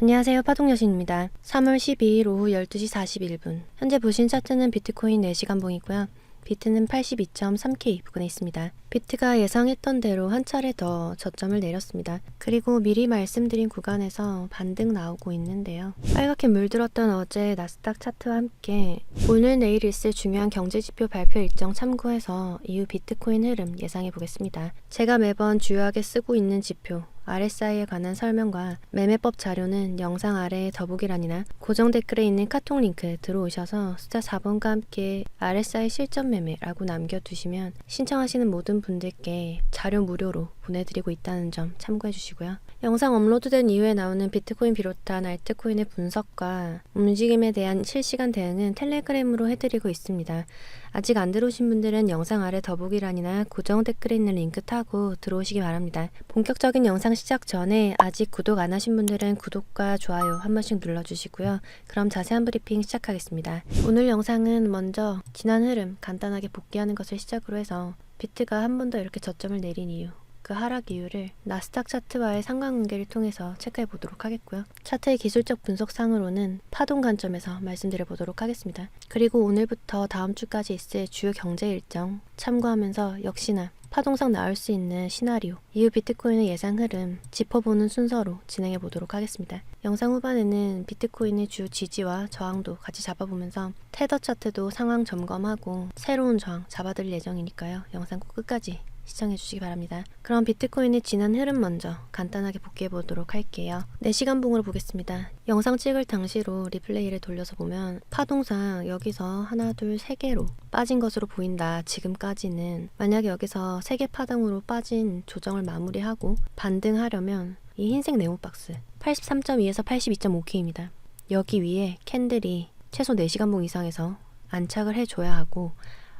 안녕하세요. 파동여신입니다. 3월 12일 오후 12시 41분. 현재 보신 차트는 비트코인 4시간 봉이고요. 비트는 82.3K 부근에 있습니다. 비트가 예상했던 대로 한 차례 더 저점을 내렸습니다. 그리고 미리 말씀드린 구간에서 반등 나오고 있는데요. 빨갛게 물들었던 어제 나스닥 차트와 함께 오늘 내일 있을 중요한 경제지표 발표 일정 참고해서 이후 비트코인 흐름 예상해 보겠습니다. 제가 매번 주요하게 쓰고 있는 지표 RSI에 관한 설명과 매매법 자료는 영상 아래의 더보기란이나 고정 댓글에 있는 카톡 링크 들어오셔서 숫자 4번과 함께 RSI 실전 매매라고 남겨두시면 신청하시는 모든 분들께 자료 무료로 보내드리고 있다는 점 참고해 주시고요. 영상 업로드된 이후에 나오는 비트코인 비롯한 알트코인의 분석과 움직임에 대한 실시간 대응은 텔레그램으로 해드리고 있습니다. 아직 안 들어오신 분들은 영상 아래 더보기란이나 고정 댓글에 있는 링크 타고 들어오시기 바랍니다. 본격적인 영상 시작 전에 아직 구독 안 하신 분들은 구독과 좋아요 한 번씩 눌러주시고요. 그럼 자세한 브리핑 시작하겠습니다. 오늘 영상은 먼저 지난 흐름 간단하게 복귀하는 것을 시작으로 해서 비트가 한 번 더 이렇게 저점을 내린 이유 그 하락 이유를 나스닥 차트와의 상관관계를 통해서 체크해 보도록 하겠고요. 차트의 기술적 분석상으로는 파동 관점에서 말씀드려 보도록 하겠습니다. 그리고 오늘부터 다음 주까지 있을 주요 경제 일정 참고하면서 역시나 파동상 나올 수 있는 시나리오, 이후 비트코인의 예상 흐름 짚어보는 순서로 진행해 보도록 하겠습니다. 영상 후반에는 비트코인의 주 지지와 저항도 같이 잡아보면서 테더 차트도 상황 점검하고 새로운 저항 잡아드릴 예정이니까요. 영상 꼭 끝까지 시청해 주시기 바랍니다. 그럼 비트코인의 지난 흐름 먼저 간단하게 복귀해 보도록 할게요. 4시간 봉으로 보겠습니다. 영상 찍을 당시로 리플레이를 돌려서 보면 파동상 여기서 하나 둘 세 개로 빠진 것으로 보인다. 지금까지는 만약에 여기서 세 개 파동으로 빠진 조정을 마무리하고 반등하려면 이 흰색 네모 박스 83.2에서 82.5K입니다. 여기 위에 캔들이 최소 4시간 봉 이상에서 안착을 해줘야 하고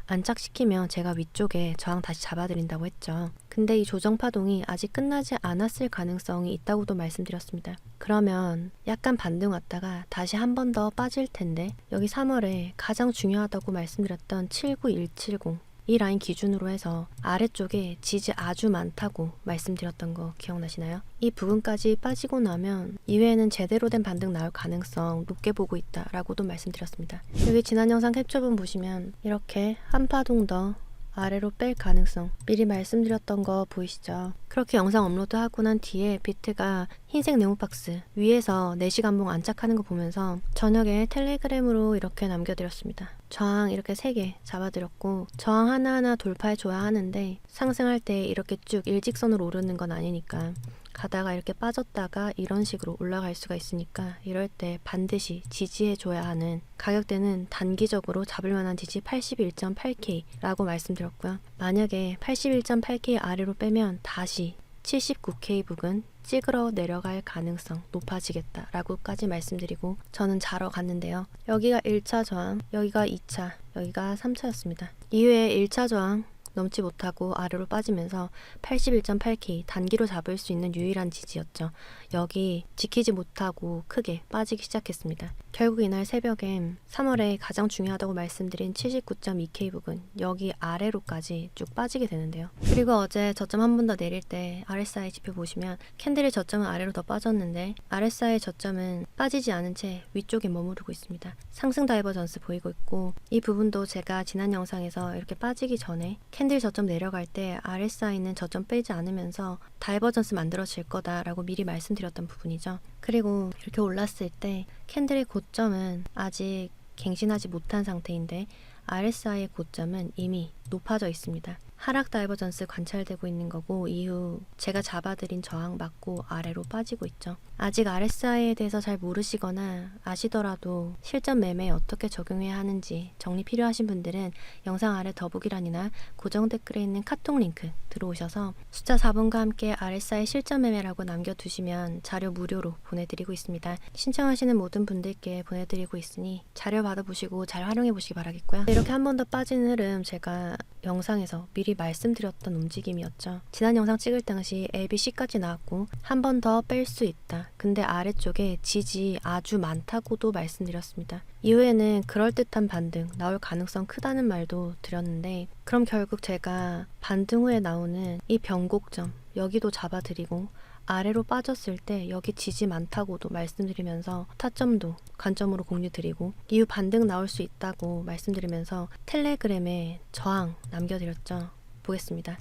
안착시키면 제가 위쪽에 저항 다시 잡아드린다고 했죠. 근데 이 조정 파동이 아직 끝나지 않았을 가능성이 있다고도 말씀드렸습니다. 그러면 약간 반등 왔다가 다시 한 번 더 빠질 텐데 여기 3월에 가장 중요하다고 말씀드렸던 79170 이 라인 기준으로 해서 아래쪽에 지지 아주 많다고 말씀드렸던 거 기억나시나요? 이 부분까지 빠지고 나면 이외에는 제대로 된 반등 나올 가능성 높게 보고 있다라고도 말씀드렸습니다. 여기 지난 영상 캡처본 보시면 이렇게 한 파동 더 아래로 뺄 가능성 미리 말씀드렸던 거 보이시죠? 그렇게 영상 업로드하고 난 뒤에 비트가 흰색 네모박스 위에서 4시간 봉 안착하는 거 보면서 저녁에 텔레그램으로 이렇게 남겨드렸습니다. 저항 이렇게 3개 잡아드렸고 저항 하나하나 돌파해줘야 하는데 상승할 때 이렇게 쭉 일직선으로 오르는 건 아니니까 가다가 이렇게 빠졌다가 이런 식으로 올라갈 수가 있으니까 이럴 때 반드시 지지해줘야 하는 가격대는 단기적으로 잡을 만한 지지 81.8K라고 말씀드렸고요. 만약에 81.8K 아래로 빼면 다시 79K 부근 찌그러 내려갈 가능성 높아지겠다라고까지 말씀드리고 저는 자러 갔는데요. 여기가 1차 저항, 여기가 2차, 여기가 3차였습니다. 이후에 1차 저항 넘지 못하고 아래로 빠지면서 81.8K 단기로 잡을 수 있는 유일한 지지였죠. 여기 지키지 못하고 크게 빠지기 시작했습니다. 결국 이날 새벽엔 3월에 가장 중요하다고 말씀드린 79.2K 부분 여기 아래로까지 쭉 빠지게 되는데요. 그리고 어제 저점 한 번 더 내릴 때 RSI 지표 보시면 캔들의 저점은 아래로 더 빠졌는데 RSI 저점은 빠지지 않은 채 위쪽에 머무르고 있습니다. 상승 다이버전스 보이고 있고 이 부분도 제가 지난 영상에서 이렇게 빠지기 전에 캔들 저점 내려갈 때 RSI는 저점 빼지 않으면서 다이버전스 만들어질 거다라고 미리 말씀드렸던 부분이죠. 그리고 이렇게 올랐을 때 캔들의 고점은 아직 갱신하지 못한 상태인데 RSI의 고점은 이미 높아져 있습니다. 하락 다이버전스 관찰되고 있는 거고 이후 제가 잡아드린 저항 맞고 아래로 빠지고 있죠. 아직 RSI에 대해서 잘 모르시거나 아시더라도 실전 매매에 어떻게 적용해야 하는지 정리 필요하신 분들은 영상 아래 더보기란이나 고정 댓글에 있는 카톡 링크 들어오셔서 숫자 4번과 함께 RSI 실전 매매라고 남겨두시면 자료 무료로 보내드리고 있습니다. 신청하시는 모든 분들께 보내드리고 있으니 자료 받아보시고 잘 활용해 보시기 바라겠고요. 이렇게 한 번 더 빠진 흐름 제가 영상에서 미리 말씀드렸던 움직임이었죠. 지난 영상 찍을 당시 ABC까지 나왔고 한 번 더 뺄 수 있다. 근데 아래쪽에 지지 아주 많다고도 말씀드렸습니다. 이후에는 그럴듯한 반등 나올 가능성 크다는 말도 드렸는데 그럼 결국 제가 반등 후에 나오는 이 변곡점 여기도 잡아드리고 아래로 빠졌을 때 여기 지지 많다고도 말씀드리면서 타점도 관점으로 공유드리고 이후 반등 나올 수 있다고 말씀드리면서 텔레그램에 저항 남겨드렸죠. 보겠습니다.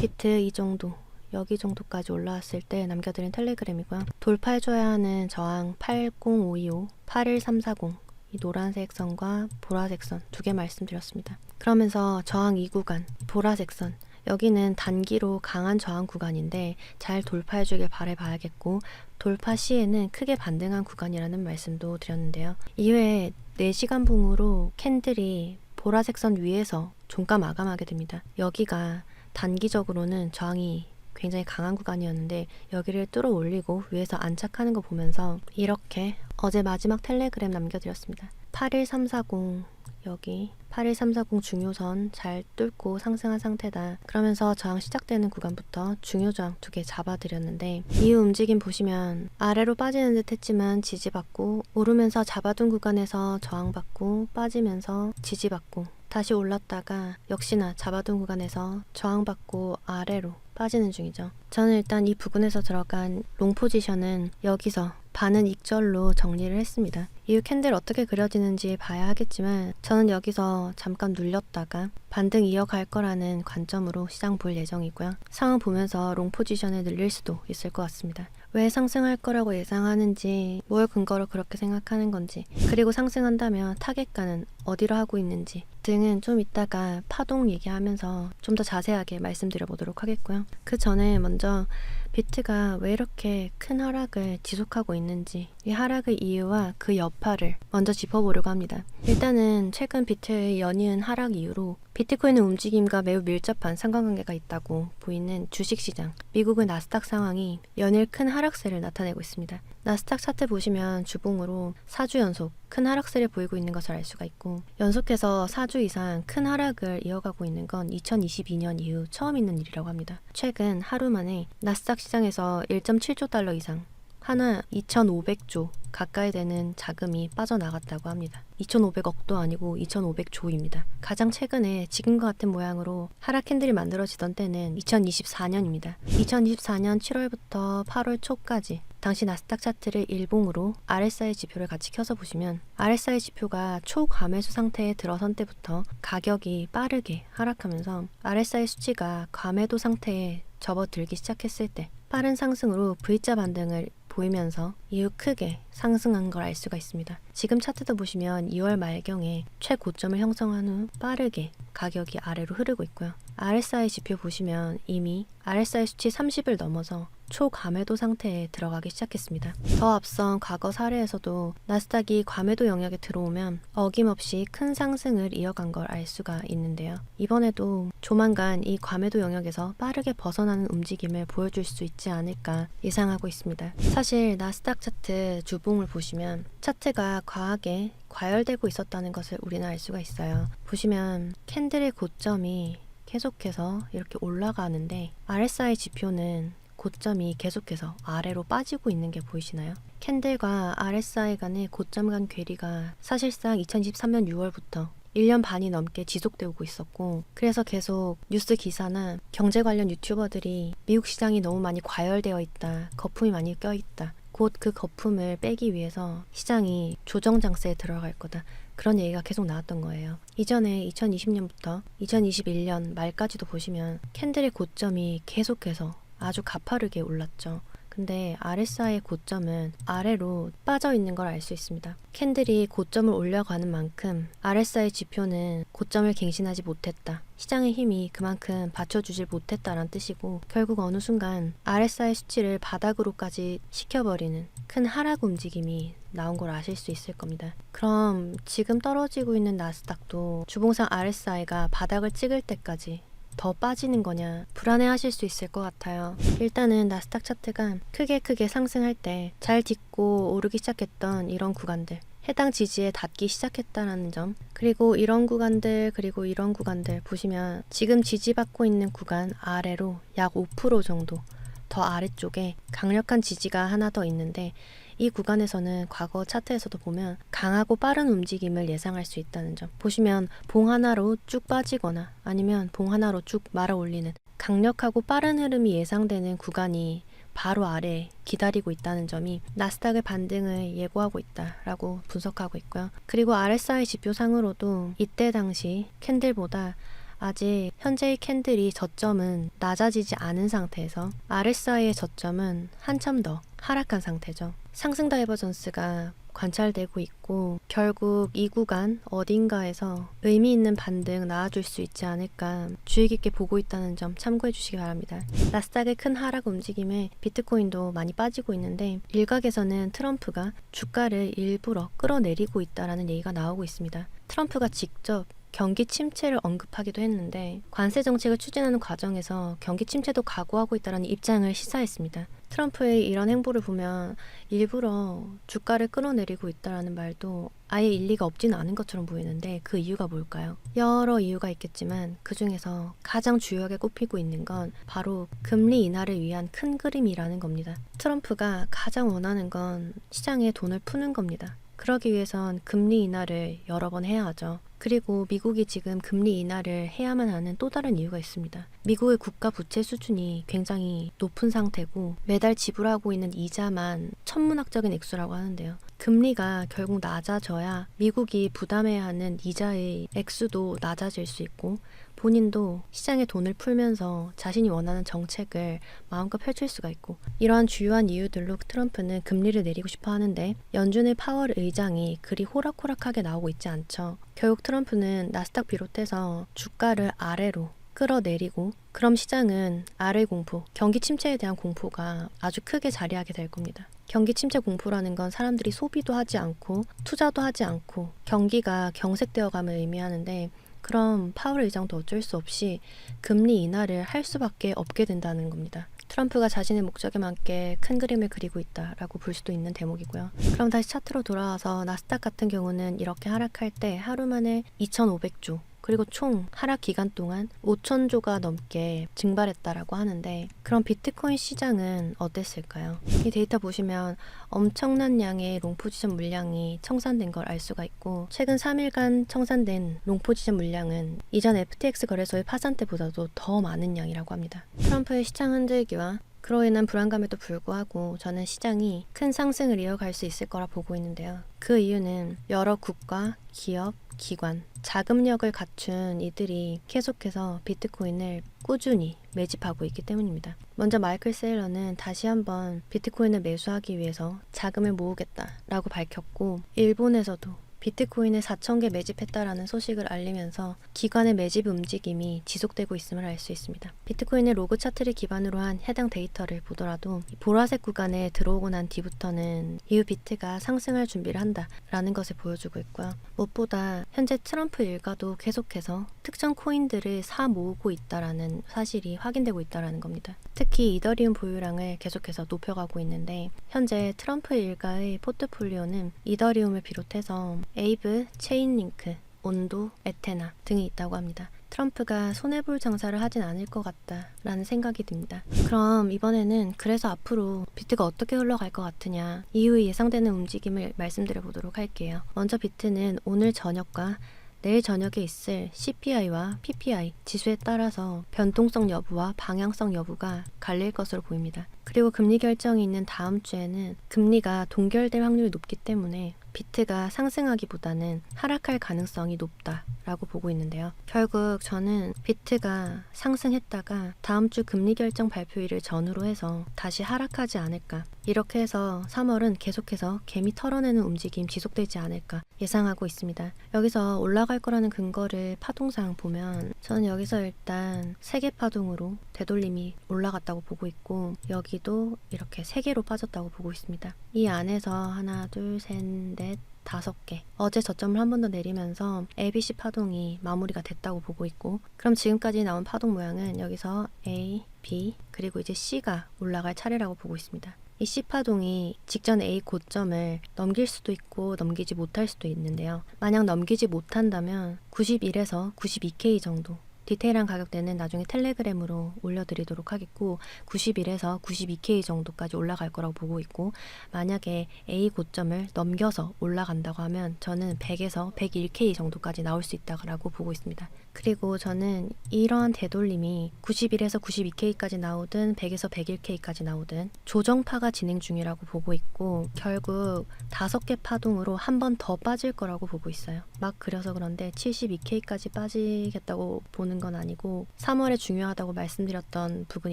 비트 이 정도 여기 정도까지 올라왔을 때 남겨드린 텔레그램이고요. 돌파해줘야 하는 저항 80525, 81340 이 노란색 선과 보라색 선 두 개 말씀드렸습니다. 그러면서 저항 2구간 보라색 선 여기는 단기로 강한 저항 구간인데 잘 돌파해주길 바라봐야겠고 돌파 시에는 크게 반등한 구간이라는 말씀도 드렸는데요. 이외에 4시간 봉으로 캔들이 보라색 선 위에서 종가 마감하게 됩니다. 여기가 단기적으로는 저항이 굉장히 강한 구간이었는데 여기를 뚫어 올리고 위에서 안착하는 거 보면서 이렇게 어제 마지막 텔레그램 남겨드렸습니다. 81340 여기 81340 중요선 잘 뚫고 상승한 상태다. 그러면서 저항 시작되는 구간부터 중요 저항 두 개 잡아드렸는데 이후 움직임 보시면 아래로 빠지는 듯 했지만 지지받고 오르면서 잡아둔 구간에서 저항받고 빠지면서 지지받고 다시 올랐다가 역시나 잡아둔 구간에서 저항받고 아래로 빠지는 중이죠. 저는 일단 이 부근에서 들어간 롱 포지션은 여기서 반은 익절로 정리를 했습니다. 이후 캔들 어떻게 그려지는지 봐야 하겠지만 저는 여기서 잠깐 눌렸다가 반등 이어갈 거라는 관점으로 시장 볼 예정이고요. 상황 보면서 롱 포지션을 늘릴 수도 있을 것 같습니다. 왜 상승할 거라고 예상하는지, 뭘 근거로 그렇게 생각하는 건지, 그리고 상승한다면 타겟가는 어디로 하고 있는지 등은 좀 이따가 파동 얘기하면서 좀 더 자세하게 말씀드려 보도록 하겠고요. 그 전에 먼저 비트가 왜 이렇게 큰 하락을 지속하고 있는지 이 하락의 이유와 그 여파를 먼저 짚어보려고 합니다. 일단은 최근 비트의 연이은 하락 이후로 비트코인의 움직임과 매우 밀접한 상관관계가 있다고 보이는 주식시장, 미국의 나스닥 상황이 연일 큰 하락세를 나타내고 있습니다. 나스닥 차트 보시면 주봉으로 4주 연속 큰 하락세를 보이고 있는 것을 알 수가 있고 연속해서 4주 이상 큰 하락을 이어가고 있는 건 2022년 이후 처음 있는 일이라고 합니다. 최근 하루 만에 나스닥 시장에서 1.7조 달러 이상 하나 2,500조 가까이 되는 자금이 빠져나갔다고 합니다. 2,500억도 아니고 2,500조입니다. 가장 최근에 지금과 같은 모양으로 하락 캔들이 만들어지던 때는 2024년입니다. 2024년 7월부터 8월 초까지 당시 나스닥 차트를 일봉으로 RSI 지표를 같이 켜서 보시면 RSI 지표가 초과매수 상태에 들어선 때부터 가격이 빠르게 하락하면서 RSI 수치가 과매도 상태에 접어들기 시작했을 때 빠른 상승으로 V자 반등을 보이면서 이후 크게 상승한 걸 알 수가 있습니다. 지금 차트도 보시면 2월 말경에 최고점을 형성한 후 빠르게 가격이 아래로 흐르고 있고요. RSI 지표 보시면 이미 RSI 수치 30을 넘어서 초과매도 상태에 들어가기 시작했습니다. 더 앞선 과거 사례에서도 나스닥이 과매도 영역에 들어오면 어김없이 큰 상승을 이어간 걸 알 수가 있는데요. 이번에도 조만간 이 과매도 영역에서 빠르게 벗어나는 움직임을 보여줄 수 있지 않을까 예상하고 있습니다. 사실 나스닥 차트 주봉을 보시면 차트가 과하게 과열되고 있었다는 것을 우리는 알 수가 있어요. 보시면 캔들의 고점이 계속해서 이렇게 올라가는데 RSI 지표는 고점이 계속해서 아래로 빠지고 있는 게 보이시나요? 캔들과 RSI 간의 고점 간 괴리가 사실상 2023년 6월부터 1년 반이 넘게 지속되고 있었고 그래서 계속 뉴스 기사나 경제 관련 유튜버들이 미국 시장이 너무 많이 과열되어 있다. 거품이 많이 껴 있다. 곧 그 거품을 빼기 위해서 시장이 조정 장세에 들어갈 거다. 그런 얘기가 계속 나왔던 거예요. 이전에 2020년부터 2021년 말까지도 보시면 캔들의 고점이 계속해서 아주 가파르게 올랐죠. 근데 RSI의 고점은 아래로 빠져 있는 걸 알 수 있습니다. 캔들이 고점을 올려가는 만큼 RSI 지표는 고점을 갱신하지 못했다. 시장의 힘이 그만큼 받쳐주질 못했다란 뜻이고 결국 어느 순간 RSI 수치를 바닥으로까지 시켜버리는 큰 하락 움직임이 나온 걸 아실 수 있을 겁니다. 그럼 지금 떨어지고 있는 나스닥도 주봉상 RSI가 바닥을 찍을 때까지 더 빠지는 거냐 불안해하실 수 있을 것 같아요. 일단은 나스닥 차트가 크게 크게 상승할 때 잘 딛고 오르기 시작했던 이런 구간들 해당 지지에 닿기 시작했다는 점 그리고 이런 구간들 그리고 이런 구간들 보시면 지금 지지받고 있는 구간 아래로 약 5% 정도 더 아래쪽에 강력한 지지가 하나 더 있는데 이 구간에서는 과거 차트에서도 보면 강하고 빠른 움직임을 예상할 수 있다는 점. 보시면 봉 하나로 쭉 빠지거나 아니면 봉 하나로 쭉 말아 올리는 강력하고 빠른 흐름이 예상되는 구간이 바로 아래 기다리고 있다는 점이 나스닥의 반등을 예고하고 있다라고 분석하고 있고요. 그리고 RSI 지표상으로도 이때 당시 캔들보다 아직 현재의 캔들이 저점은 낮아지지 않은 상태에서 RSI의 저점은 한참 더 하락한 상태죠. 상승 다이버전스가 관찰되고 있고 결국 이 구간 어딘가에서 의미 있는 반등 나와줄 수 있지 않을까 주의 깊게 보고 있다는 점 참고해 주시기 바랍니다. 나스닥의 큰 하락 움직임에 비트코인도 많이 빠지고 있는데 일각에서는 트럼프가 주가를 일부러 끌어내리고 있다라는 얘기가 나오고 있습니다. 트럼프가 직접 경기 침체를 언급하기도 했는데 관세 정책을 추진하는 과정에서 경기 침체도 각오하고 있다는 입장을 시사했습니다. 트럼프의 이런 행보를 보면 일부러 주가를 끌어내리고 있다라는 말도 아예 일리가 없지는 않은 것처럼 보이는데 그 이유가 뭘까요? 여러 이유가 있겠지만 그 중에서 가장 주요하게 꼽히고 있는 건 바로 금리 인하를 위한 큰 그림이라는 겁니다. 트럼프가 가장 원하는 건 시장에 돈을 푸는 겁니다. 그러기 위해선 금리 인하를 여러 번 해야 하죠. 그리고 미국이 지금 금리 인하를 해야만 하는 또 다른 이유가 있습니다. 미국의 국가 부채 수준이 굉장히 높은 상태고 매달 지불하고 있는 이자만 천문학적인 액수라고 하는데요. 금리가 결국 낮아져야 미국이 부담해야 하는 이자의 액수도 낮아질 수 있고 본인도 시장에 돈을 풀면서 자신이 원하는 정책을 마음껏 펼칠 수가 있고 이러한 주요한 이유들로 트럼프는 금리를 내리고 싶어 하는데 연준의 파월 의장이 그리 호락호락하게 나오고 있지 않죠. 결국 트럼프는 나스닥 비롯해서 주가를 아래로 끌어내리고 그럼 시장은 아래 공포, 경기 침체에 대한 공포가 아주 크게 자리하게 될 겁니다. 경기 침체 공포라는 건 사람들이 소비도 하지 않고 투자도 하지 않고 경기가 경색되어 감을 의미하는데 그럼 파월 의장도 어쩔 수 없이 금리 인하를 할 수밖에 없게 된다는 겁니다. 트럼프가 자신의 목적에 맞게 큰 그림을 그리고 있다라고 볼 수도 있는 대목이고요. 그럼 다시 차트로 돌아와서 나스닥 같은 경우는 이렇게 하락할 때 하루 만에 2,500주 그리고 총 하락 기간 동안 5천 조가 넘게 증발했다라고 하는데 그럼 비트코인 시장은 어땠을까요? 이 데이터 보시면 엄청난 양의 롱 포지션 물량이 청산된 걸 알 수가 있고 최근 3일간 청산된 롱 포지션 물량은 이전 FTX 거래소의 파산 때보다도 더 많은 양이라고 합니다. 트럼프의 시장 흔들기와 그로 인한 불안감에도 불구하고 저는 시장이 큰 상승을 이어갈 수 있을 거라 보고 있는데요. 그 이유는 여러 국가, 기업, 기관, 자금력을 갖춘 이들이 계속해서 비트코인을 꾸준히 매집하고 있기 때문입니다. 먼저 마이클 세일러는 다시 한번 비트코인을 매수하기 위해서 자금을 모으겠다라고 밝혔고 일본에서도 비트코인을 4,000개 매집했다라는 소식을 알리면서 기관의 매집 움직임이 지속되고 있음을 알 수 있습니다. 비트코인의 로그 차트를 기반으로 한 해당 데이터를 보더라도 이 보라색 구간에 들어오고 난 뒤부터는 이후 비트가 상승할 준비를 한다라는 것을 보여주고 있고요. 무엇보다 현재 트럼프 일가도 계속해서 특정 코인들을 사 모으고 있다라는 사실이 확인되고 있다라는 겁니다. 특히 이더리움 보유량을 계속해서 높여가고 있는데 현재 트럼프 일가의 포트폴리오는 이더리움을 비롯해서 에이브, 체인링크, 온도, 에테나 등이 있다고 합니다. 트럼프가 손해볼 장사를 하진 않을 것 같다라는 생각이 듭니다. 그럼 이번에는 그래서 앞으로 비트가 어떻게 흘러갈 것 같으냐 이후에 예상되는 움직임을 말씀드려 보도록 할게요. 먼저 비트는 오늘 저녁과 내일 저녁에 있을 CPI와 PPI 지수에 따라서 변동성 여부와 방향성 여부가 갈릴 것으로 보입니다. 그리고 금리 결정이 있는 다음 주에는 금리가 동결될 확률이 높기 때문에 비트가 상승하기보다는 하락할 가능성이 높다라고 보고 있는데요. 결국 저는 비트가 상승했다가 다음 주 금리 결정 발표일을 전후로 해서 다시 하락하지 않을까. 이렇게 해서 3월은 계속해서 개미 털어내는 움직임 지속되지 않을까 예상하고 있습니다. 여기서 올라갈 거라는 근거를 파동상 보면 저는 여기서 일단 세계 파동으로 되돌림이 올라갔다고 보고 있고 여기도 이렇게 세 개로 빠졌다고 보고 있습니다. 이 안에서 하나, 둘, 셋, 넷, 다섯 개. 어제 저점을 한 번 더 내리면서 ABC 파동이 마무리가 됐다고 보고 있고, 그럼 지금까지 나온 파동 모양은 여기서 A, B, 그리고 이제 C가 올라갈 차례라고 보고 있습니다. 이 C 파동이 직전 A 고점을 넘길 수도 있고 넘기지 못할 수도 있는데요. 만약 넘기지 못한다면 91에서 92K 정도 디테일한 가격대는 나중에 텔레그램으로 올려드리도록 하겠고 91에서 92K 정도까지 올라갈 거라고 보고 있고 만약에 A 고점을 넘겨서 올라간다고 하면 저는 100에서 101K 정도까지 나올 수 있다고 보고 있습니다. 그리고 저는 이러한 되돌림이 91에서 92K까지 나오든 100에서 101K까지 나오든 조정파가 진행 중이라고 보고 있고 결국 다섯 개 파동으로 한 번 더 빠질 거라고 보고 있어요. 막 그려서 그런데 72K까지 빠지겠다고 보는 건 아니고 3월에 중요하다고 말씀드렸던 부분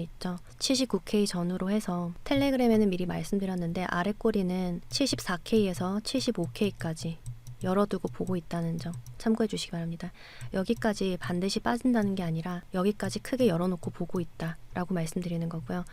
있죠. 79K 전후로 해서 텔레그램에는 미리 말씀드렸는데 아래 꼬리는 74K에서 75K까지 열어두고 보고 있다는 점 참고해 주시기 바랍니다. 여기까지 반드시 빠진다는 게 아니라 여기까지 크게 열어놓고 보고 있다라고 말씀드리는 거고요.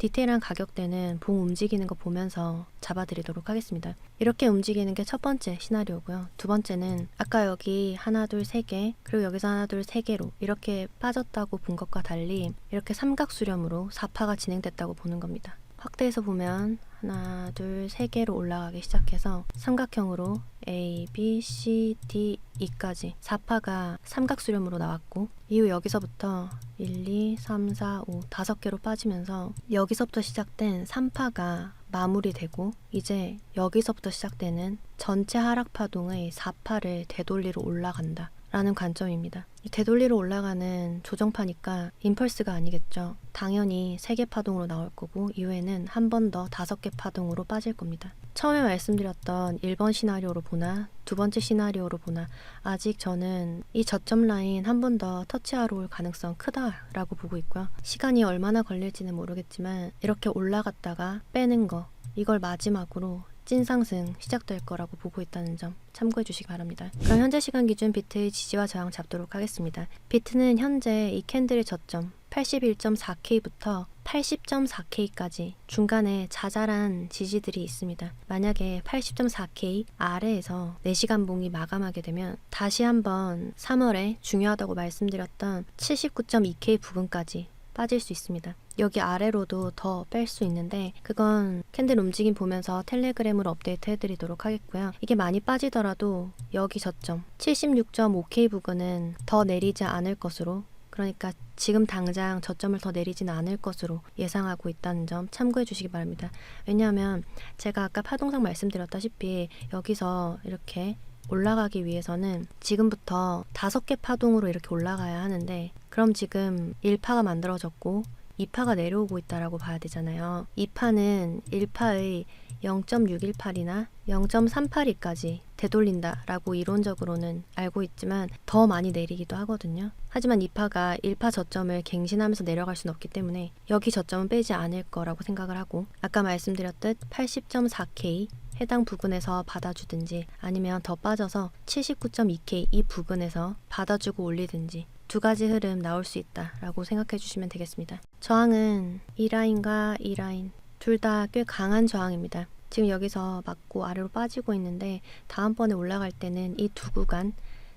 디테일한 가격대는 봉 움직이는 거 보면서 잡아드리도록 하겠습니다. 이렇게 움직이는 게 첫 번째 시나리오고요. 두 번째는 아까 여기 하나 둘 세 개 그리고 여기서 하나 둘 세 개로 이렇게 빠졌다고 본 것과 달리 이렇게 삼각 수렴으로 4파가 진행됐다고 보는 겁니다. 확대해서 보면 하나, 둘, 세 개로 올라가기 시작해서 삼각형으로 A, B, C, D, E까지 4파가 삼각 수렴으로 나왔고 이후 여기서부터 1, 2, 3, 4, 5 다섯 개로 빠지면서 여기서부터 시작된 3파가 마무리되고 이제 여기서부터 시작되는 전체 하락 파동의 4파를 되돌리러 올라간다. 라는 관점입니다. 이 되돌리로 올라가는 조정파니까 임펄스가 아니겠죠. 당연히 세개 파동으로 나올 거고 이후에는 한 번더 다섯 개 파동으로 빠질 겁니다. 처음에 말씀드렸던 1번 시나리오로 보나 두 번째 시나리오로 보나 아직 저는 이 저점 라인 한 번 더 터치하러 올 가능성 크다라고 보고 있고요. 시간이 얼마나 걸릴지는 모르겠지만 이렇게 올라갔다가 빼는 거 이걸 마지막으로 찐 상승 시작될 거라고 보고 있다는 점 참고해 주시기 바랍니다. 그럼 현재 시간 기준 비트의 지지와 저항 잡도록 하겠습니다. 비트는 현재 이 캔들의 저점 81.4K부터 80.4K까지 중간에 자잘한 지지들이 있습니다. 만약에 80.4K 아래에서 4시간 봉이 마감하게 되면 다시 한번 3월에 중요하다고 말씀드렸던 79.2K 부근까지 빠질 수 있습니다. 여기 아래로도 더 뺄 수 있는데 그건 캔들 움직임 보면서 텔레그램으로 업데이트 해드리도록 하겠고요. 이게 많이 빠지더라도 여기 저점 76.5K 부근은 더 내리지 않을 것으로 그러니까 지금 당장 저점을 더 내리지는 않을 것으로 예상하고 있다는 점 참고해 주시기 바랍니다. 왜냐하면 제가 아까 파동상 말씀드렸다시피 여기서 이렇게 올라가기 위해서는 지금부터 다섯 개 파동으로 이렇게 올라가야 하는데 그럼 지금 1파가 만들어졌고 2파가 내려오고 있다라고 봐야 되잖아요. 2파는 1파의 0.618이나 0.382까지 되돌린다라고 이론적으로는 알고 있지만 더 많이 내리기도 하거든요. 하지만 2파가 1파 저점을 갱신하면서 내려갈 수는 없기 때문에 여기 저점은 빼지 않을 거라고 생각을 하고 아까 말씀드렸듯 80.4K 해당 부근에서 받아주든지 아니면 더 빠져서 79.2K 이 부근에서 받아주고 올리든지 두 가지 흐름 나올 수 있다라고 생각해 주시면 되겠습니다. 저항은 이 라인과 이 라인 둘 다 꽤 강한 저항입니다. 지금 여기서 맞고 아래로 빠지고 있는데 다음번에 올라갈 때는 이 두 구간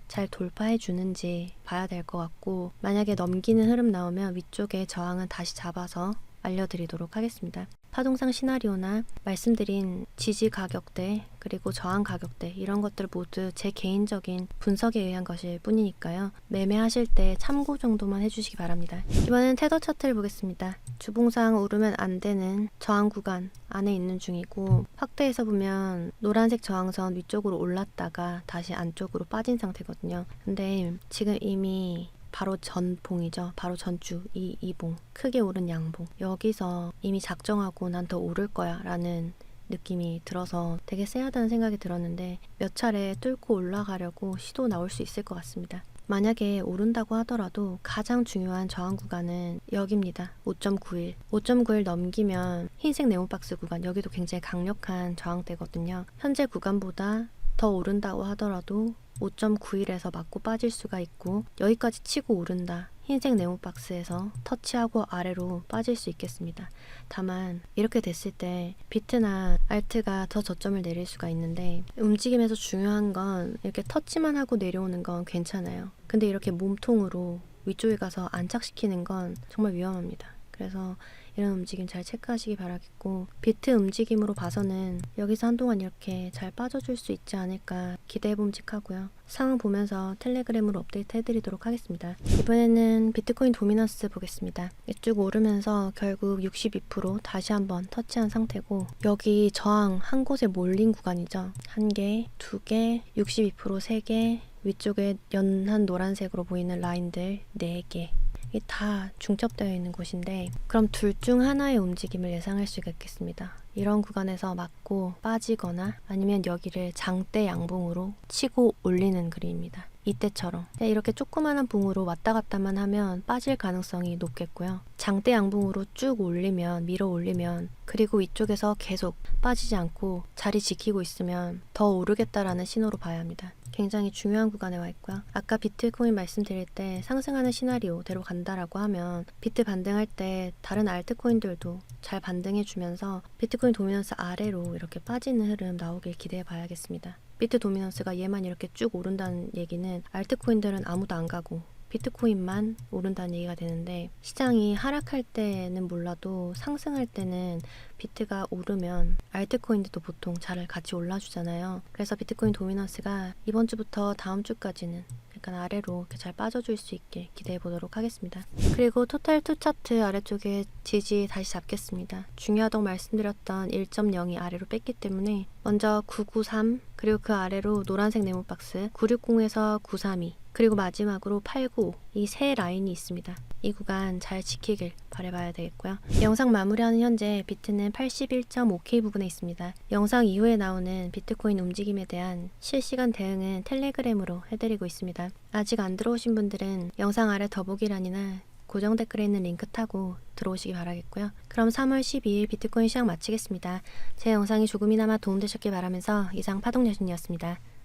잘 돌파해 주는지 봐야 될 것 같고 만약에 넘기는 흐름 나오면 위쪽에 저항은 다시 잡아서 알려드리도록 하겠습니다. 파동상 시나리오나 말씀드린 지지 가격대 그리고 저항 가격대 이런 것들 모두 제 개인적인 분석에 의한 것일 뿐이니까요. 매매하실 때 참고 정도만 해주시기 바랍니다. 이번엔 테더 차트를 보겠습니다. 주봉상 오르면 안 되는 저항 구간 안에 있는 중이고 확대해서 보면 노란색 저항선 위쪽으로 올랐다가 다시 안쪽으로 빠진 상태거든요. 근데 지금 이미 바로 전봉이죠. 바로 전주 이 이봉 크게 오른 양봉 여기서 이미 작정하고 난 더 오를 거야 라는 느낌이 들어서 되게 쎄하다는 생각이 들었는데 몇 차례 뚫고 올라가려고 시도 나올 수 있을 것 같습니다. 만약에 오른다고 하더라도 가장 중요한 저항 구간은 여기입니다. 5.91. 5.91 넘기면 흰색 네모박스 구간 여기도 굉장히 강력한 저항대거든요. 현재 구간보다 더 오른다고 하더라도 5.91에서 맞고 빠질 수가 있고 여기까지 치고 오른다. 흰색 네모 박스에서 터치하고 아래로 빠질 수 있겠습니다. 다만 이렇게 됐을 때 비트나 알트가 더 저점을 내릴 수가 있는데 움직임에서 중요한 건 이렇게 터치만 하고 내려오는 건 괜찮아요. 근데 이렇게 몸통으로 위쪽에 가서 안착시키는 건 정말 위험합니다. 그래서 이런 움직임 잘 체크하시기 바라겠고 비트 움직임으로 봐서는 여기서 한동안 이렇게 잘 빠져줄 수 있지 않을까 기대해봄직하고요. 상황 보면서 텔레그램으로 업데이트 해드리도록 하겠습니다. 이번에는 비트코인 도미넌스 보겠습니다. 이쪽 오르면서 결국 62% 다시 한번 터치한 상태고 여기 저항 한 곳에 몰린 구간이죠. 한 개, 두 개, 62%세 개, 위쪽에 연한 노란색으로 보이는 라인들 4개. 이게 다 중첩되어 있는 곳인데 그럼 둘 중 하나의 움직임을 예상할 수가 있겠습니다. 이런 구간에서 맞고 빠지거나 아니면 여기를 장대 양봉으로 치고 올리는 그림입니다. 이때처럼 네, 이렇게 조그마한 붕으로 왔다 갔다만 하면 빠질 가능성이 높겠고요. 장대 양봉으로 쭉 올리면 밀어 올리면 그리고 이쪽에서 계속 빠지지 않고 자리 지키고 있으면 더 오르겠다라는 신호로 봐야 합니다. 굉장히 중요한 구간에 와 있고요. 아까 비트코인 말씀드릴 때 상승하는 시나리오대로 간다라고 하면 비트 반등할 때 다른 알트코인들도 잘 반등해 주면서 비트코인 도미넌스 아래로 이렇게 빠지는 흐름 나오길 기대해 봐야겠습니다. 비트 도미넌스가 얘만 이렇게 쭉 오른다는 얘기는 알트코인들은 아무도 안 가고 비트코인만 오른다는 얘기가 되는데 시장이 하락할 때는 몰라도 상승할 때는 비트가 오르면 알트코인들도 보통 잘 같이 올라주잖아요. 그래서 비트코인 도미넌스가 이번 주부터 다음 주까지는 약간 아래로 이렇게 잘 빠져줄 수 있게 기대해 보도록 하겠습니다. 그리고 토탈 투 차트 아래쪽에 지지 다시 잡겠습니다. 중요하다고 말씀드렸던 1.02 아래로 뺐기 때문에 먼저 993 그리고 그 아래로 노란색 네모 박스 960에서 932 그리고 마지막으로 895이세 라인이 있습니다. 이 구간 잘 지키길 바라봐야 되겠고요. 영상 마무리하는 현재 비트는 81.5K 부분에 있습니다. 영상 이후에 나오는 비트코인 움직임에 대한 실시간 대응은 텔레그램으로 해드리고 있습니다. 아직 안 들어오신 분들은 영상 아래 더보기란이나 고정 댓글에 있는 링크 타고 들어오시기 바라겠고요. 그럼 3월 12일 비트코인 시장 마치겠습니다. 제 영상이 조금이나마 도움되셨길 바라면서 이상 파동여신이었습니다.